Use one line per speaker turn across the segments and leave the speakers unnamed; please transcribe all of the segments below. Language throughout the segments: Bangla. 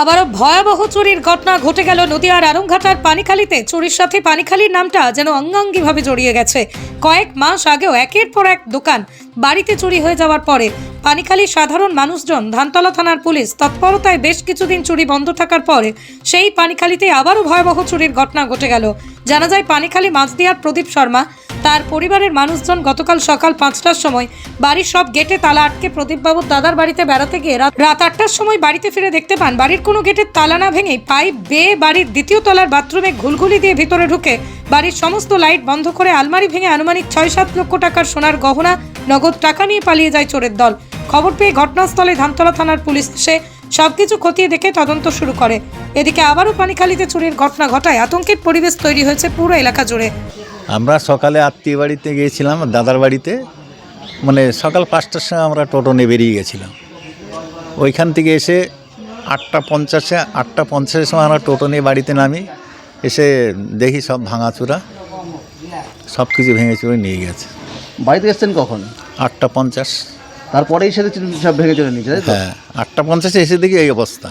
আবারও ভয়াবহ চুরির ঘটনা ঘটে গেল নদীয়ার আরংঘাটার পানিখালিতে। চুরির সাথে পানিখালির নামটা যেন অঙ্গাঙ্গিভাবে জড়িয়ে গেছে। কয়েক মাস আগেও একের পর এক দোকান বাড়িতে চুরি হয়ে যাওয়ার পরে পানিখালির সাধারণ মানুষজন, ধানতলা থানার পুলিশ, তৎপরতায় বেশ কিছুদিন চুরি বন্ধ থাকার পরে সেই পানিখালিতে আবারও ভয়াবহ চুরির ঘটনা ঘটে গেল। জানা যায়, পানিখালি মাছদিয়ার প্রদীপ শর্মা, তার পরিবারের মানুষজন গতকাল সকাল পাঁচটার সময় বাড়ির সব গেটে তালা আটকে প্রদীপবাবুর দাদার বাড়িতে বেড়াতে গিয়ে রাত আটটার সময় বাড়িতে ফিরে দেখতে পান। বাড়ির কোনো গেটের তালা না ভেঙে পাইপ বেয়ে বাড়ির দ্বিতীয় তলার বাথরুমে ঘুলঘুলি দিয়ে ভিতরে ঢুকে বাড়ির সমস্ত লাইট বন্ধ করে আলমারি ভেঙে আনুমানিক ছয় সাত লক্ষ টাকার সোনার গহনা, নগদ টাকা নিয়ে পালিয়ে যায় চোরের দল। খবর পেয়ে ঘটনাস্থলে ধামতলা থানার পুলিশ এসে সবকিছু খতিয়ে দেখে তদন্ত শুরু করে। এদিকে আবারও পানিখালিতে চুরির ঘটনা ঘটায়। আতঙ্কের পরিবেশ তৈরি হয়েছে পুরো এলাকা জুড়ে।
আমরা সকালে আত্মীয় বাড়িতে গিয়েছিলাম দাদার বাড়িতে। মানে সকাল পাঁচটার সময় আমরা টোটো নিয়ে বেরিয়ে গেছিলাম। ওইখান থেকে এসে আটটা পঞ্চাশে আটটা পঞ্চাশের সময় আমরা টোটো নিয়ে বাড়িতে নামি। এসে দেখি সব ভাঙাচুরা। সব কিছু ভেঙে চুরে নিয়ে গেছে।
বাড়িতে এসছেন কখন?
আটটা পঞ্চাশ।
তারপরেই সেটা সব ভেঙে চলে নিয়েছে তাই তো?
হ্যাঁ আটটা পঞ্চাশে এসে দেখি এই অবস্থা।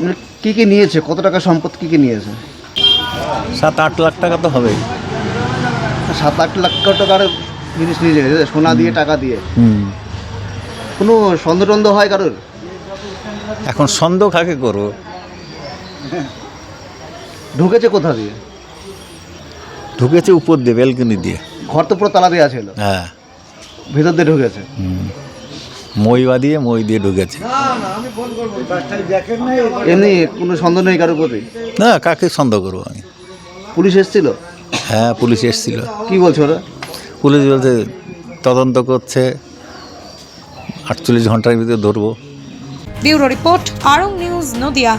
মানে কি কি নিয়েছে? কত টাকা সম্পদ কি কি নিয়েছে?
সাত আট লাখ টাকা তো হবেই।
সাত আট লাখ টাকার জিনিস নিয়ে গেছে সোনা দিয়ে টাকা দিয়ে।
হুম।
কোনো সন্দেহ টন্দ হয় কারোর?
এখন সন্দেহ কাকে করব?
ঢুকেছে কোথা দিয়ে?
ঢুকেছে উপর দিয়ে বেলকনি দিয়ে।
ঘর তো পুরো তালা দেওয়া ছিল।
হ্যাঁ।
ভেতর দিয়ে ঢুকেছে।
মই বাদিয়ে মই দিয়ে ঢুকেছে।
এমনি কোনো সন্দেহ নেই কারোর প্রতি?
না কাকে সন্দেহ করব আমি?
পুলিশ এসেছিল?
হ্যাঁ পুলিশ এসেছিল।
কি বলছো ওরা?
পুলিশ বলতে তদন্ত করছে। আটচল্লিশ ঘণ্টার ভিতরে ধরবো।
Bureau report Arong news Nadia.